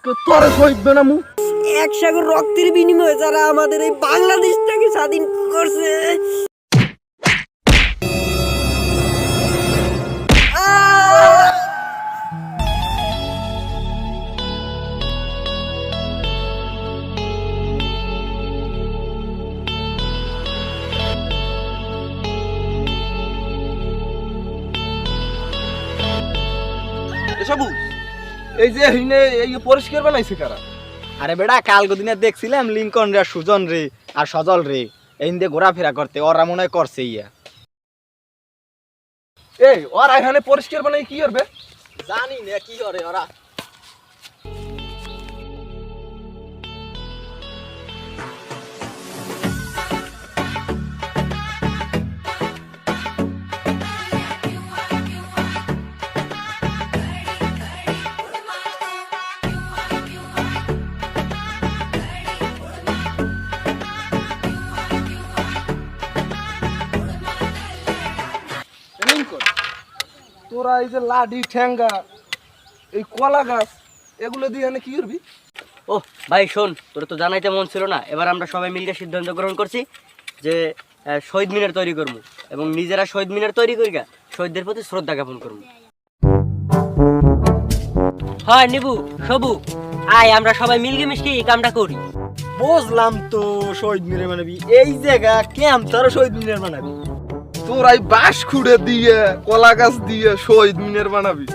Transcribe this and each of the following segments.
আজকে তোর শহীদ বেনামু এক সাগর রক্তের বিনিময়ে যারা আমাদের এই বাংলাদেশটাকে স্বাধীন করছে এই যে হিনে এই পরিষ্কার বানাইছে কারা? আরে বেটা কালকে দিনে দেখছিলাম লিঙ্কন রে সুজন রে আর সজল রে। এই দিয়ে ঘোরাফেরা করতে ওরা মনে হয় করছে ইয়া। এই ওরা এখানে পরিষ্কার বানাই কি করবে? জানি না কি করে ওরা। তোরা এই যে লাডি ঠ্যাঙ্গা এই কলা গাছ এগুলো দিয়ে এনে কি করবি? ও ভাই শোন তোর তো জানাইতে মন ছিল না। এবার আমরা সবাই মিলে সিদ্ধান্ত গ্রহণ করছি যে শহীদ মিনার তৈরি করব এবং নিজেরা শহীদ মিনার তৈরি করি গা শহীদদের প্রতি শ্রদ্ধা জ্ঞাপন করব। হয় নিবু সবু আয় আমরা সবাই মিলগে মিশকে এই কামটা করি। বুঝলাম তো শহীদ মিনার বানাবি। এই জায়গা কেম তোর শহীদ মিনার বানাবি? তোরাই বাঁশ খুঁড়ে দিয়ে কলা গাছ দিয়ে শহীদ মিনার বানাবি।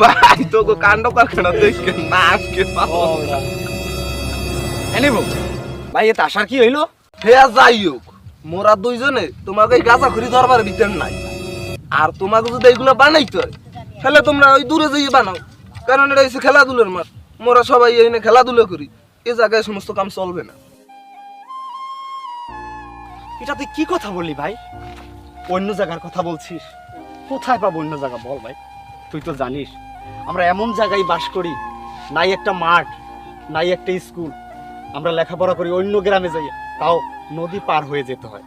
ভাই তোকে কাণ্ড কারখানা দেখে না আজকে এনিব ভাই এ আসার কি হইল? হে যাই হোক মোরা দুইজনে তোমাকে এই গাছা খুরি ধরবার ভিতর নাই। আর তোমাকে যদি এইগুলো বানাইতে হয় তাহলে তোমরা ওই দূরে যেয়ে বানাও। কারণ এটা হচ্ছে খেলাধুলার মাঠ। মোরা সবাই এখানে খেলাধুলা করি। এ জায়গায় সমস্ত কাম চলবে না। এটা তুই কি কথা বললি ভাই? অন্য জায়গার কথা বলছিস। কোথায় পাবো অন্য জায়গা বল ভাই? তুই তো জানিস, আমরা এমন জায়গায় বাস করি, নাই একটা মাঠ, নাই একটা স্কুল। আমরা লেখাপড়া করি অন্য গ্রামে যাই তাও নদী পার হয়ে যেতে হয়।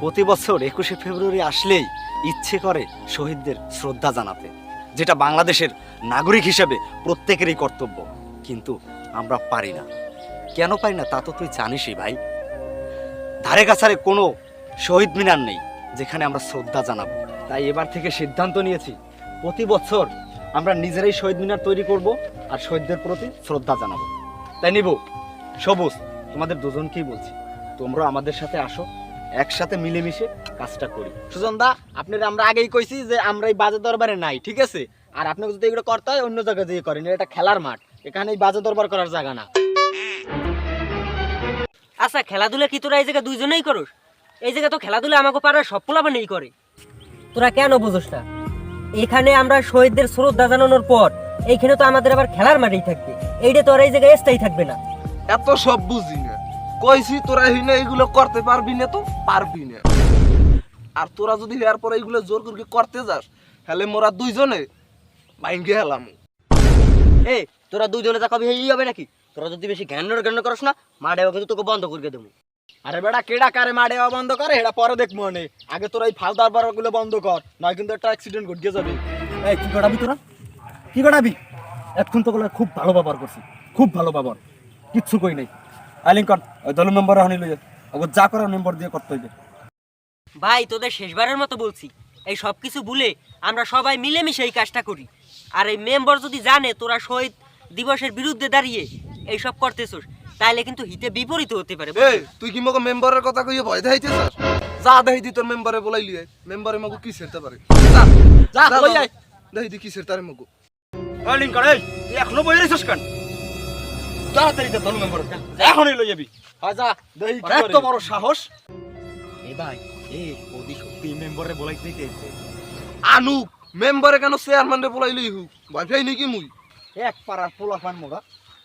প্রতি বছর একুশে ফেব্রুয়ারি আসলেই ইচ্ছে করে শহীদদের শ্রদ্ধা জানাতে, যেটা বাংলাদেশের নাগরিক হিসেবে প্রত্যেকেরই কর্তব্য। কিন্তু আমরা পারি না। কেন পারি না তা তো তুই জানিসই ভাই। ধারে কাছারে কোনো শহীদ মিনার নেই। যেখানে আমরা শ্রদ্ধা জানাব। তাই এবার থেকে সিদ্ধান্ত নিয়েছি, প্রতি বছর আমরা নিজেরাই শহীদ মিনার তৈরি করব আর শহীদদের প্রতি শ্রদ্ধা জানাব। তাই নিব, সবুজ, তোমাদের দুজনকেই বলছি, তোমরা আমাদের সাথে আসো, একসাথে মিলেমিশে কাজটা করি। সুজন দা, আপনার আমরা আগেই কইছি যে আমরা এই বাজে দরবারে নাই, ঠিক আছে? আর আপনাকে যদি এগুলো করতে হয়, অন্য জায়গায় দিয়ে করেন, এটা খেলার মাঠ। এখানে এই বাজে দরবার করার জায়গা না। আচ্ছা খেলাধুলা কি তোরা এই জায়গায় দুইজনেই করস? এই জায়গা তো খেলাধুলা আমাকে পাড়ার সব পোলাপানেই করে। তোরা কেন বুঝোস না? এখানে আমরা শহীদদের শ্রদ্ধা জানানোর পর এইখানে তো আমাদের আবার খেলার মাঠেই থাকবে। এইটা তো আর এই জায়গায় স্থায়ী থাকবে না। এত সব বুঝি না। কইছি তোরা হিনে এগুলো করতে পারবি না তো? পারবি না। আর তোরা যদি এর পরে এগুলো জোর করে করতে যাস তাহলে মোরা দুইজনে ভাঙ্গে হেলাম। এ তোরা দুইজনে যা কবি হয়েই হবে নাকি? তোরা যদি বেশি জ্ঞান জ্ঞান করস না মাঠে কিন্তু তোকে বন্ধ করে দেবো। আরে বেটা কেডা কারে মারে? বন্ধ করে এটা পরে দেখব নে আগে তোরা এই ফালদার বারগুলো বন্ধ কর নয় কিন্তু একটা অ্যাক্সিডেন্ট ঘটিয়ে যাবে। এই কি করাবি তোরা? কি করাবি এখন তো খুব ভালো ব্যবহার করছি খুব ভালো ব্যবহার কিচ্ছু কই নাই। আলিঙ্কন ওই দল মেম্বার হনি লইয়া ওকে যা করার মেম্বার দিয়ে করতে হইবে। ভাই তোদের শেষবারের মতো বলছি এই সব কিছু ভুলে আমরা সবাই মিলেমিশে এই কাজটা করি। আর এই মেম্বার যদি জানে তোরা শহীদ দিবসের বিরুদ্ধে দাঁড়িয়ে এই সব করতেছস তাহলে কিন্তু হিতে বিপরীত হতে পারে এই তুই কি মগো মেম্বারের কথা কইয়ে ভয় দেখাইতে চাস যা দেখাই দি তোর মেম্বারে বলাই লিয়ে মেম্বারে মগো কি সেরতে পারে? যা যা, লই আয়। দেখাই দি কি সেরতারে মগো আলিঙ্কন এই তুই এখনও বই রইছস কেন? তাড়াতাড়ি দল মেম্বার। এখনই লই যাবি হ্যাঁ যা। দেই এত বড় সাহস। এ ভাই এ ওদি সত্যি মেম্বারে বলাই দিতে আনুক মেম্বারে কেন চেয়ারম্যান রে বলাই লই হুক ভয় পাই নাকি মুই? এক পাড়ার পোলা পান মোগা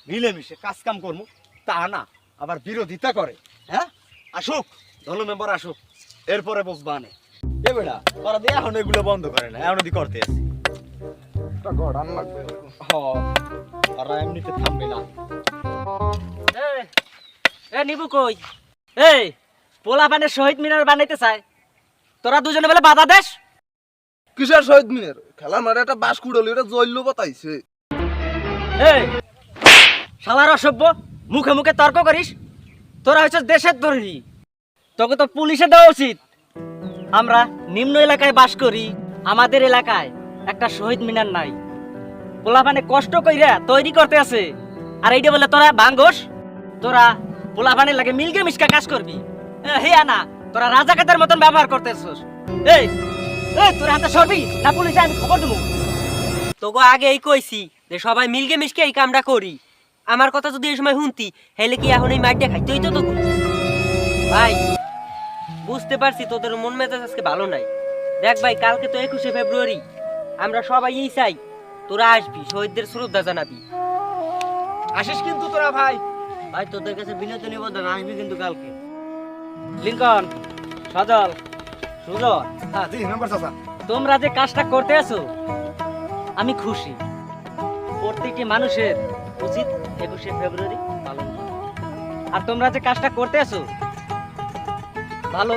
মিলেমিশে কাজ কাম করমু। তা না আবার বিরোধিতা করে হ্যাঁ? আসুক দল মেম্বার আসুক এরপরে বসবা নে এ বেড়া ওরা দিয়ে এখন এগুলো বন্ধ করে না এখন করতে আসি। একটা গড়ান লাগবে। হ ওরা এমনিতে থামবে না। এ নিবু কই? এই পোলা শহীদ মিনার বানাইতে চায়। তোরা দুজনে বলে বাধা দেশ কিসের শহীদ মিনার? খেলা মারে একটা বাস কুড়ালি এটা জল্য বাতাইছে এই শালার অসভ্য। মুখে মুখে তর্ক করিস? তোরা হচ্ছে দেশের তৈরি তোকে তো পুলিশে দেওয়া উচিত। আমরা নিম্ন এলাকায় বাস করি, আমাদের এলাকায় একটা শহীদ মিনার নাই। পোলাপানে কষ্ট কইরা তৈরি করতে আছে। আর এইটা বলে তোরা ভাঙ্গস? তোরা পোলাপানের লাগে মিলকে মিশকা কাজ করবি। হে আনা, তোরা রাজাকাতের মতন ব্যবহার করতেছস। এই এই, তোরা হাতে সরবি না পুলিশে আমি খবর দেবো? তোকে আগে এই কইছি যে সবাই মিলকে মিশকে এই কামটা করি। আমার কথা যদি এই সময় শুনতি হেলে কি এখন এই মাইটটা খাইতে হইতো তো ভাই বুঝতে পারছি তোদের মন মেজাজ আজকে ভালো নাই। দেখ ভাই কালকে তো একুশে ফেব্রুয়ারি আমরা সবাই এই চাই তোরা আসবি শহীদদের শ্রদ্ধা জানাবি। আসিস কিন্তু তোরা ভাই। ভাই তোদের কাছে বিনোদন নিবেদন আসবি কিন্তু কালকে। লিঙ্কন সজল সুজন। হ্যাঁ জি মেম্বার চাচা। তোমরা যে কাজটা করতে আছো আমি খুশি। প্রত্যেকটি মানুষের উচিত একুশে ফেব্রুয়ারি পালন করা। আর তোমরা যে কাজটা করতে আছো ভালো।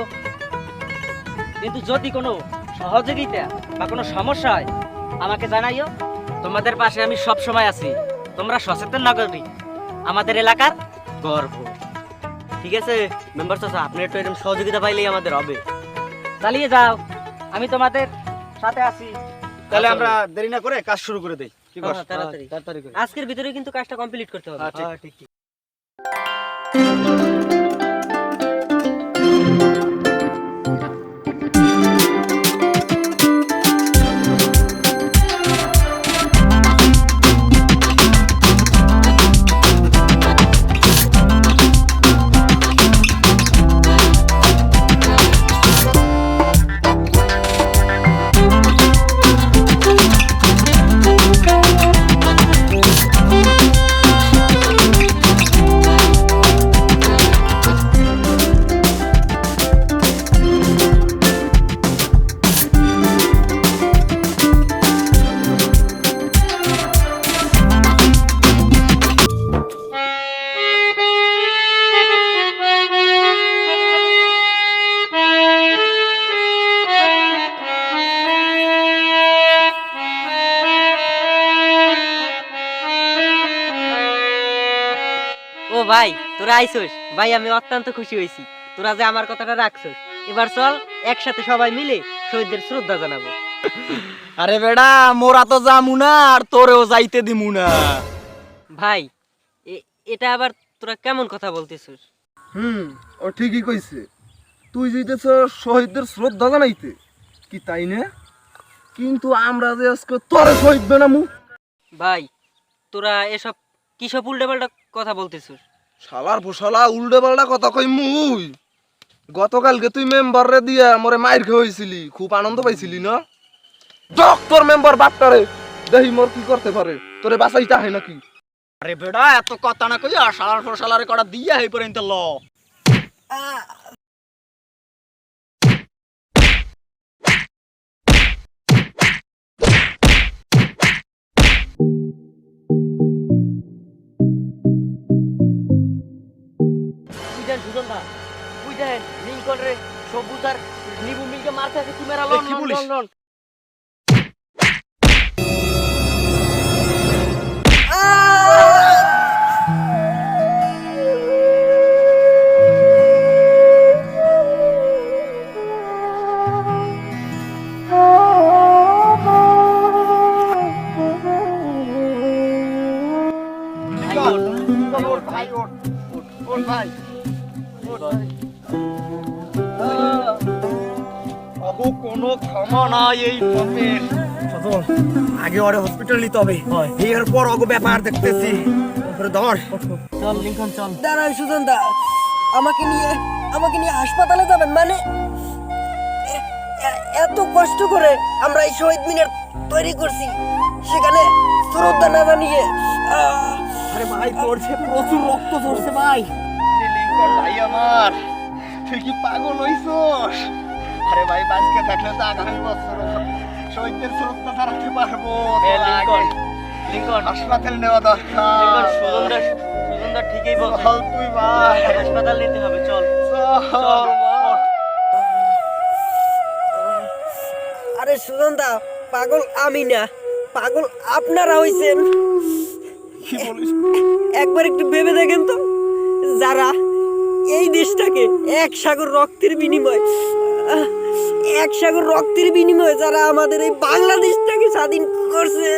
কিন্তু যদি কোনো সহযোগিতা বা কোনো সমস্যা হয় আমাকে জানাইও। তোমাদের পাশে আমি সব সময় আছি। তোমরা সচেতন নাগরিক আমাদের এলাকার গর্ব। ঠিক আছে মেম্বার চাচা আপনি একটু এরকম সহযোগিতা পাইলেই আমাদের হবে। চালিয়ে যাও। আমি তোমাদের সাথে আছি। তাহলে আমরা দেরি না করে কাজ শুরু করে দেই। হ্যাঁ, করে। আজকের ভিতরে কিন্তু কাজটা কমপ্লিট করতে হবে। হ্যাঁ, ঠিক। ভাই তোরা আইসোস। ভাই আমি অত্যন্ত খুশি হয়েছি। তোরা যে আমার কথাটা রাখছস। এবার চল একসাথে সবাই মিলে শহীদদের শ্রদ্ধা জানাব। আরে বেড়া মোরা তো যামু না আর তোরেও যাইতে দিমু না। ভাই এটা আবার তোরা কেমন কথা বলতেছিস? হুম ও ঠিকই কইছে। তুই যেতেছ শহীদদের শ্রদ্ধা জানাইতে। কি তাই না? কিন্তু আমরা যে আজকে তোরে শহীদ বানামু। ভাই তোরা এসব কিসব উল্টে পাল্টা কথা বলতেছিস? শালার ফসলা উল্টে পাল্টা কথা কই মুই? গতকালকে তুই মেম্বাররে দিয়া মোরে মাইর খেয়ে হয়েছিলি খুব আনন্দ পাইছিলি না? ডক্টর মেম্বার বাপটারে দেহি মোর কি করতে পারে? তোরে বাঁচাইতে হয় নাকি? আরে বেড়া এত কথা না কই আর শালার ফসলারে কটা দিয়া হই পর্যন্ত ল। বুঝেন দা বুঝেন লিঙ্কন রে সবুজ আর নিবু মিলকে মারতে আছে তুমি এ, কি বলিস? লন আবু কোনো ক্ষমা নাই এই পাপের আগে ওরে হসপিটাল নিতে হবে। এরপর অগো ব্যাপার দেখতেছি। ওরে ধর। চল লিঙ্কন চল। দাঁড়ান সুজন দা। আমাকে নিয়ে আমাকে নিয়ে হাসপাতালে যাবেন মানে? এত কষ্ট করে আমরা এই শহীদ মিনার তৈরি করছি। সেখানে শ্রদ্ধা না জানিয়ে আহ, আরে ভাই পড়ছে প্রচুর রক্ত ঝরছে ভাই। লিঙ্কন ভাই আমার তুই কি পাগল হইছস? আরে ভাই বাঁচকে থাকলে তো আগামী বছর শহীদদের শ্রদ্ধা জানাতে পারব? লিঙ্কন হাসপাতাল নেওয়া দরকার। লিঙ্কন দা ঠিকই চল তুই ভাই। হাসপাতাল নিতে হবে চল। চল। আরে সুজন পাগল আমি না। পাগল আপনারা হইছেন। একবার একটু ভেবে দেখেন তো। যারা এই দেশটাকে এক সাগর রক্তের বিনিময় এক সাগর রক্তের বিনিময়ে যারা আমাদের এই বাংলাদেশটাকে স্বাধীন করছে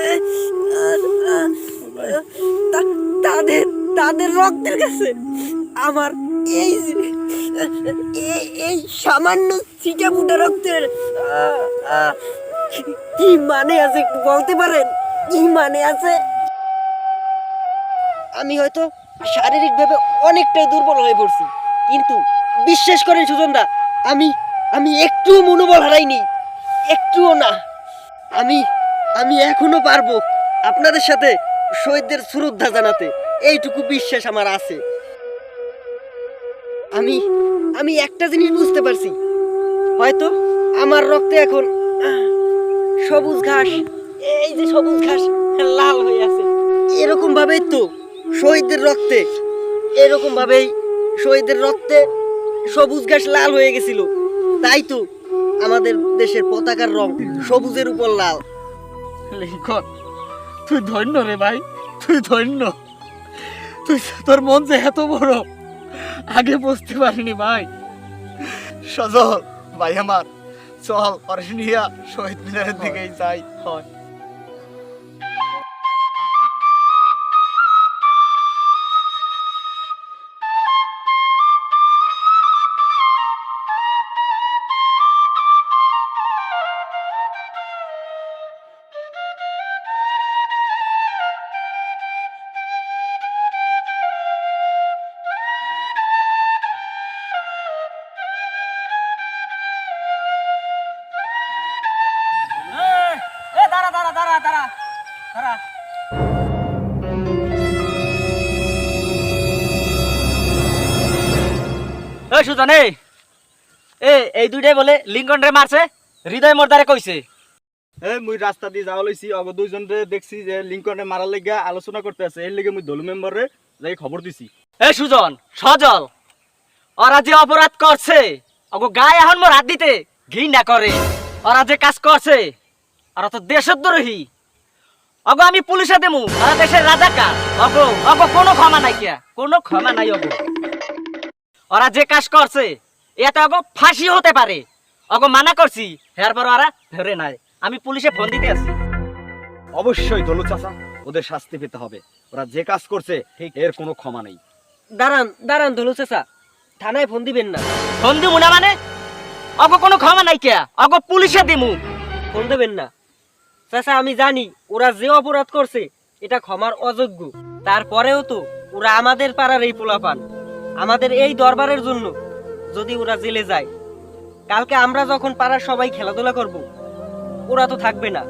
তাদের তাদের রক্তের কাছে আমার এই এই- সামান্য ছিটা ফুটা রক্তের, কি মানে আছে একটু বলতে পারেন? কি মানে আছে? আমি হয়তো শারীরিকভাবে অনেকটাই দুর্বল হয়ে পড়ছি, কিন্তু বিশ্বাস করেন সুজনদা, আমি আমি একটুও মনোবল হারাইনি, একটুও না। আমি আমি এখনও পারব আপনাদের সাথে শহীদদের শ্রদ্ধা জানাতে। এইটুকু বিশ্বাস আমার আছে। আমি আমি একটা জিনিস বুঝতে পারছি। হয়তো আমার রক্তে এখন সবুজ ঘাস, এই যে সবুজ ঘাস লাল হয়ে আছে। এরকম ভাবেই তো শহীদদের রক্তে এরকম ভাবেই শহীদদের রক্তে সবুজ ঘাস লাল হয়ে গেছিল। তাই তো আমাদের দেশের পতাকার রং সবুজের উপর লাল। লিঙ্কন তুই ধন্য রে ভাই, তুই ধন্য। তুই তোর মন যে এত বড়, আগে বুঝতে পারিনি ভাই। সজল, ভাই আমার, চল, অরেশনিয়া শহীদ মিনারের দিকেই যাই, হয়। দাঁড়া দাঁড়া দাঁড়া দাঁড়া সুজন এই। এ এই দুইটাই বলে লিঙ্কন রে মারছে হৃদয় মোরদারে কইছে। এই মুই রাস্তা দিয়ে যাওয়া লইছি অগ দুইজন রে দেখছি যে লিঙ্কনে মারার লেগে আলোচনা করতে আছে এর লেগে মুই দলু মেম্বার রে যাই খবর দিছি। এ সুজন সজল ওরা যে অপরাধ করছে ওগো গায়ে এখন মোর হাত দিতে ঘৃণা করে ওরা যে কাজ করছে ওরা তো দেশদ্রোহী। অগো আমি পুলিশে দেমু ওরা দেশের রাজাকার। অগো অগো কোনো ক্ষমা নাই কিয়া কোনো ক্ষমা নাই অগো। ওরা যে কাজ করছে এতে অগো ফাঁসি হতে পারে। অগো মানা করছি এরপর ওরা ধরে নাই আমি পুলিশে ফোন দিতে আসছি। অবশ্যই দলু চাচা ওদের শাস্তি পেতে হবে। ওরা যে কাজ করছে ঠিক। এর কোনো ক্ষমা নেই। দাঁড়ান দাঁড়ান ধলু চেষা থানায় ফোন দিবেন না। ফোন দিমু না মানে? অগো কোনো ক্ষমা নাই কিয়া অগো পুলিশে দিমু। ফোন দেবেন না। চাচা, আমি জানি, ওরা যে অপরাধ করছে, এটা ক্ষমার অযোগ্য। তারপরেও তো ওরা আমাদের পাড়ার এই পোলাপান। আমাদের এই দরবারের জন্য যদি ওরা জেলে যায়, কালকে আমরা যখন পাড়ার সবাই খেলাধুলা করব, ওরা তো থাকবে না।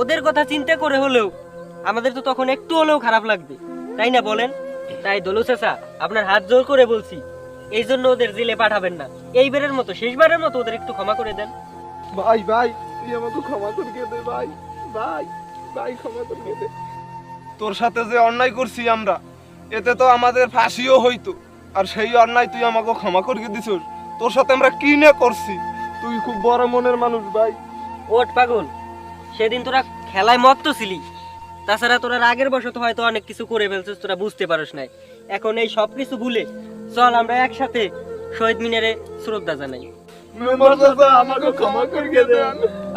ওদের কথা চিন্তা করে হলেও আমাদের তো তখন একটু হলেও খারাপ লাগবে, তাই না বলেন? তাই দলু চাচা, আপনার হাত জোর করে বলছি, এই জন্য ওদের জেলে পাঠাবেন না। এইবারের মতো, শেষবারের মতো ওদের একটু ক্ষমা করে দেন। ভাই ভাই তুই আমাকে ক্ষমা ভাই। ভাই ক্ষমা তোর সাথে যে অন্যায় করছি আমরা, এতে তো আমাদের ফাঁসিও হইতো। আর সেই অন্যায় তুই আমাকে ক্ষমা করে দিছিস। তোর সাথে আমরা কি না করছি? তুই খুব বড় মনের মানুষ, ভাই। ওট পাগল, সেদিন তোরা খেলায় মত্ত ছিলি। তাছাড়া তোরা রাগের বশত হয়তো অনেক কিছু করে ফেলছিস, তোরা বুঝতে পারিস নাই। এখন এই সব কিছু ভুলে চল আমরা একসাথে শহীদ মিনারে শ্রদ্ধা জানাই। আমাকে ক্ষমা করে দেন।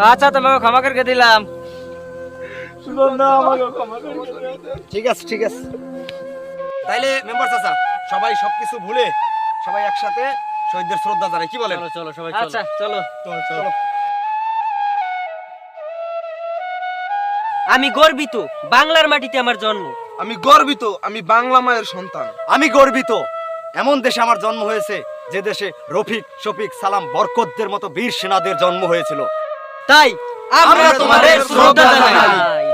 আচ্ছা তোমাকে ক্ষমা করে দিলাম। শুনুন না আমাকে ক্ষমা করে দেন। ঠিক আছে ঠিক আছে। তাইলে মেম্বার চাচা সবাই সবকিছু ভুলে সবাই একসাথে শহীদদের শ্রদ্ধা জানাই। কি বলেন? চলো সবাই আচ্ছা চলো। চলো। আমি গর্বিত বাংলার মাটিতে আমার জন্ম। আমি গর্বিত আমি বাংলা মায়ের সন্তান। আমি গর্বিত এমন দেশে আমার জন্ম হয়েছে যে দেশে রফিক, শফিক, সালাম, বরকতদের মতো বীর সেনাদের জন্ম হয়েছিল। তাই আমরা তোমাদের শ্রদ্ধা জানাই।